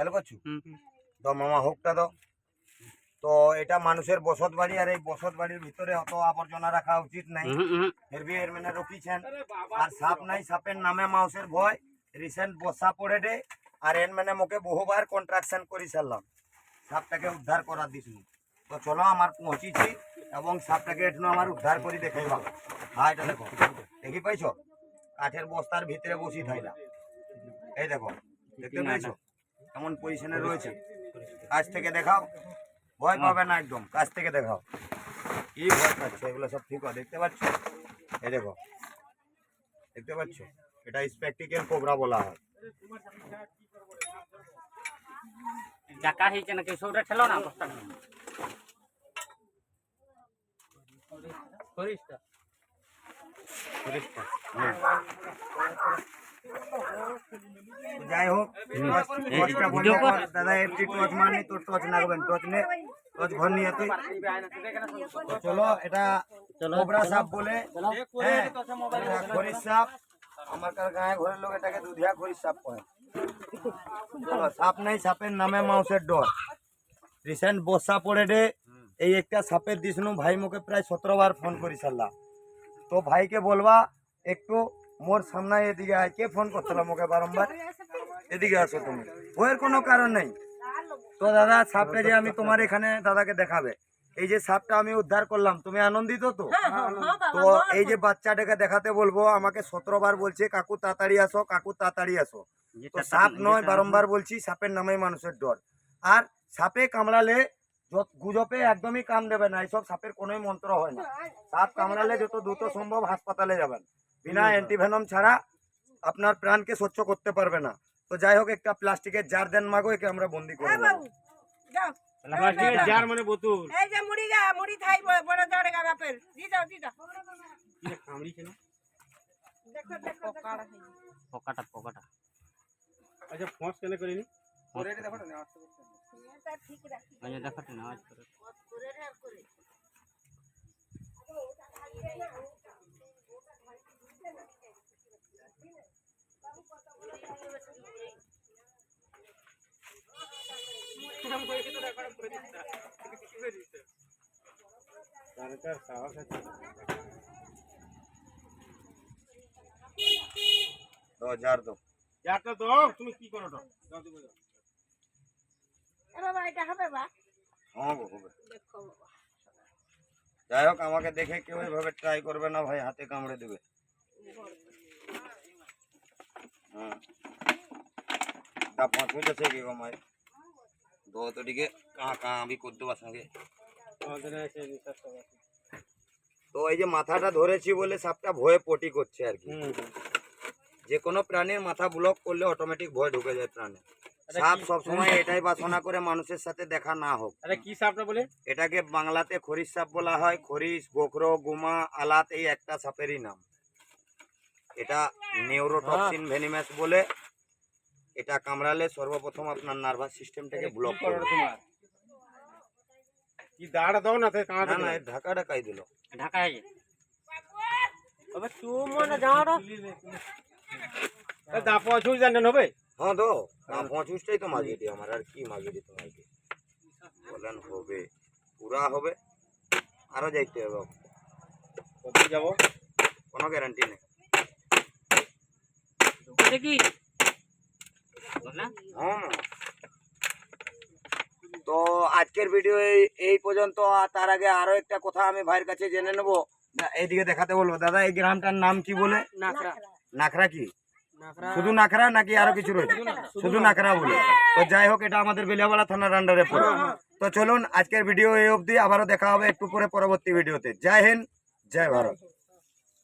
খেয়াল করছ। তো মামা হোকটা দাও। তো এটা মানুষের বসত বাড়ি আর এই বসত বাড়ির ভিতরে অত আবর্জনা রাখা উচিত নাই। হুম, হুম, হুম। ফির বি এর মানে রকিছেন। আর সাপ নাই সাপের নামে মাউসের ভয়। রিসেন্ট বসা পড়ে দে। আর এর মানে মোকে বহুবার কন্ট্রাকশন করে সারলাম সাপটাকে উদ্ধার করার দিছিল তো চলো আমার পৌঁছিছি এবং সাপটাকে এখনও আমার উদ্ধার করে দেখাইবা হ্যাঁ এটা দেখো। দেখি পাইছো? কাঠের বস্তার ভিতরে বসি থাইলা। এই দেখো। দেখতে পেয়েছ কেমন পজিশনে রয়েছে। কাছ থেকে দেখাও। ভয় পাবে না একদম। কাছ থেকে দেখাও। কি ভয় পাচ্ছে? এগুলো সব ঠিক আছে দেখতে পাচ্ছ? এই দেখো। দেখতে পাচ্ছ? এটা স্পেকটিক্যাল কোবরা বলা হয়। ডাকা হয়েছে নাকি? ঠেলো না বস্তা যাই হোক টর্চটা বন্ধ কর দাদা একটি টর্চ মারনি তোর টর্চ লাগবেন টর্চ নে টর্চ ঘর নিয়ে তুই তো চলো এটা কোবরা সাপ বলে হ্যাঁ, এটা খরিশ সাপ আমার কার গায়ে ঘরের লোক এটাকে দুধিয়া খরিশ সাপ কয় চলো সাপ নাই সাপের নামে মাউসের ডর রিসেন্ট বর্ষা পড়ে রে এই একটা সাপের দিশনু ভাই মুখে প্রায় সতেরো বার ফোন করি সাল্লা তো ভাইকে বলবা একটু মোর সামনে এদিকে আয় কে ফোন করছিল মুখে বারংবার এদিকে আসো তুমি। ভয়ের কোনো কারণ নেই। তো দাদা সাপটা যে আমি তোমার এখানে দাদাকে দেখাবে এই যে সাপটা আমি উদ্ধার করলাম তুমি আনন্দিত তো? তো এই যে বাচ্চাটাকে দেখাতে বলব আমাকে সতেরো বার বলছে কাকু তাড়াতাড়ি আসো কাকু তাড়াতাড়ি আসো। তো সাপ নয় বারংবার বলছি সাপের নামেই মানুষের ডর। আর সাপে কামড়ালে যত- গুজবে একদমই কাম দেবে না এইসব সাপের কোনোই মন্ত্র হয় না। সাপ কামড়ালে যত দ্রুত সম্ভব হাসপাতালে যাবেন। বিনা অ্যান্টিভেনম ছাড়া আপনার প্রাণকে স্বচ্ছ করতে পারবে না। তো যাই হোক একটা প্লাস্টিকের জার দেন মাগো একে আমরা বন্দি করে হ্যাঁ দেবো। বাবু যাও। প্লাস্টিকের জার মানে বোতল। এই যে মুড়ি গা মুড়ি খাই ব- বড় জড়ে গা বাপের। দি দাও দি দাও কামড়িছে না দেখো দেখো পকাটা পকাটা। আচ্ছা ফোঁস কেন করিনি এটা ঠিক রাখি। আচ্ছা দেখো না আওয়াজ করে। করে রে করে সাহস আছে দো তুমি কি করো তো যাও তুমি যাও। বাবা এটা হবে বা? হ্যাঁ গো হবে। দেখো বাবা। যাই হোক আমাকে দেখে কেউ এভাবে ট্রাই করবে না ভাই হাতে কামড়ে দেবে। হ্যাঁ। তা পাঁচ মিনিট আছে কি গো মাই তো এই যে মাথাটা ধরেছি বলে সাপটা ভয়ে পটি করছে আর কি। যে কোনো প্রাণীর মাথা ব্লক করলে অটোমেটিক ভয় ঢুকে যায় প্রাণে সাপ সবসময় এটাই বাসনা করে মানুষের সাথে দেখা না হোক কি সাপটা বলে এটাকে বাংলাতে খরিশ সাপ বলা হয় খরিশ গোখরো গুমা আলাত এই একটা সাপেরই নাম এটা নিউরোটক্সিন ভেনিমাস বলে এটা কামড়ালে সর্বপ্রথম আপনার নার্ভাস সিস্টেমটাকে ব্লক কি করো করবে। তোমার? কি দাঁড়া দাও না তো কাঁটা না না ঢাকা ঢাকাই দিল। ঢাকা হয়ে আবে তুমি যাও দাপো ছুই জানেন হবে? হ্যাঁ তো। না পঁচিশটাই তো মাগিয়ে দিই আমার। আর কি মাগিয়ে দিই তোমাকে? বলেন হবে। পুরা হবে। আরও যাইতে হবে কবে যাব? কোনো গ্যারান্টি নেই। দেখি হ্যাঁ তো আজকের ভিডিও এই এই পর্যন্ত। আর তার আগে আরও একটা কথা আমি ভাইয়ের কাছে জেনে নেব। এইদিকে দেখাতে বলব। দাদা এই গ্রামটার নাম কি বলে? নাকরা নাখরা কি? শুধু নাখরা নাকি আরও কিছু রয়েছে? শুধু নাখরা। বলে। তো যাই হোক এটা আমাদের বেলিয়াবাড়া থানার আন্ডারে পড়ে। তো চলুন আজকের ভিডিও এই অবধি। আবারও দেখা হবে একটু পরে পরবর্তী ভিডিওতে জয় হিন্দ জয় ভারত।